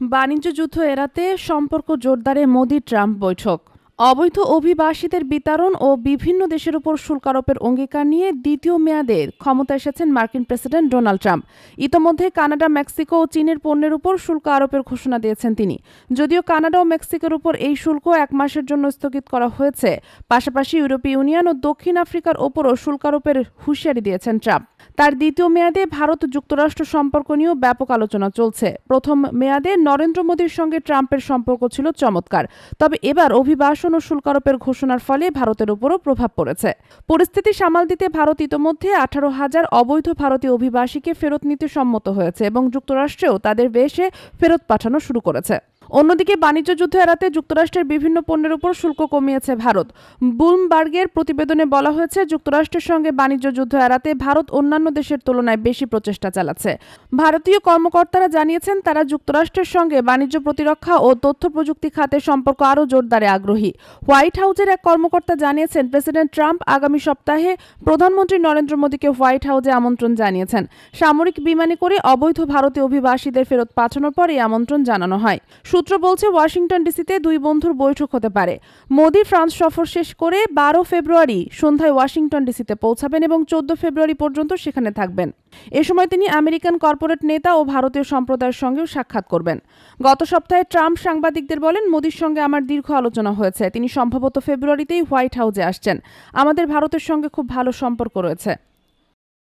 বাণিজ্য যুদ্ধ এড়াতে সম্পর্ক জোরদারে মোদি ট্রাম্প বৈঠক। অবৈধ অভিবাসীদের বিতরণ ও বিভিন্ন দেশের উপর শুল্ক আরোপের অঙ্গীকার নিয়ে দ্বিতীয় মেয়াদে ক্ষমতা এসেছেন মার্কিন প্রেসিডেন্ট ডোনাল্ড ট্রাম্প। ইতোমধ্যে কানাডা, মেক্সিকো ও চীনের পণ্যের উপর শুল্ক আরোপের ঘোষণা দিয়েছেন তিনি। যদিও কানাডা ও মেক্সিকোর উপর এই শুল্ক এক মাসের জন্য স্থগিত করা হয়েছে, পাশাপাশি ইউরোপীয় ইউনিয়ন ও দক্ষিণ আফ্রিকার ওপরও শুল্ক আরোপের হুঁশিয়ারি দিয়েছেন ট্রাম্প। তার দ্বিতীয় মেয়াদে ভারত যুক্তরাষ্ট্র সম্পর্ক নিয়েও ব্যাপক আলোচনা চলছে। প্রথম মেয়াদে নরেন্দ্র মোদীর সঙ্গে ট্রাম্পের সম্পর্ক ছিল চমৎকার। তবে এবার অভিবাসন ও শুল্ক আরোপের ঘোষণার ফলে ভারতের উপরও প্রভাব পড়েছে। পরিস্থিতি সামাল দিতে ভারত ইতোমধ্যে আঠারো হাজার অবৈধ ভারতীয় অভিবাসীকে ফেরত নিতে সম্মত হয়েছে এবং যুক্তরাষ্ট্রেও তাদের বেশে ফেরত পাঠানো শুরু করেছে। অন্যদিকে বাণিজ্য যুদ্ধ এড়াতে যুক্তরাষ্ট্রের বিভিন্ন পণ্যের উপর শুল্ক কমিয়েছে ভারত। বুমবার্গের প্রতিবেদনে বলা হয়েছে, যুক্তরাষ্ট্রের সঙ্গে বাণিজ্য যুদ্ধ এড়াতে ভারত অন্যান্য দেশের তুলনায় বেশি প্রচেষ্টা চালাচ্ছে। ভারতীয় কর্মকর্তারা জানিয়েছেন, তারা যুক্তরাষ্ট্রের সঙ্গে বাণিজ্য প্রতিরক্ষা ও তথ্য প্রযুক্তি খাতে সম্পর্ক আরও জোরদারে আগ্রহী। হোয়াইট হাউসের এক কর্মকর্তা জানিয়েছেন, প্রেসিডেন্ট ট্রাম্প আগামী সপ্তাহে প্রধানমন্ত্রী নরেন্দ্র মোদীকে হোয়াইট হাউসে আমন্ত্রণ জানিয়েছেন। সামরিক বিমানে করে অবৈধ ভারতীয় অভিবাসীদের ফেরত পাঠানোর পর এই আমন্ত্রণ জানানো হয়। সূত্র বলছে, ওয়াশিংটন ডিসিতে দুই বন্ধুর বৈঠক হতে পারে। মোদি ফ্রান্স সফর শেষ করে বারো ফেব্রুয়ারি সন্ধ্যায় ওয়াশিংটন ডিসিতে পৌঁছাবেন এবং চোদ্দ ফেব্রুয়ারি পর্যন্ত সেখানে থাকবেন। এ সময় তিনি আমেরিকান কর্পোরেট নেতা ও ভারতীয় সম্প্রদায়ের সঙ্গেও সাক্ষাৎ করবেন। গত সপ্তাহে ট্রাম্প সাংবাদিকদের বলেন, মোদির সঙ্গে আমার দীর্ঘ আলোচনা হয়েছে। তিনি সম্ভবত ফেব্রুয়ারিতেই হোয়াইট হাউসে আসছেন। আমাদের ভারতের সঙ্গে খুব ভালো সম্পর্ক রয়েছে।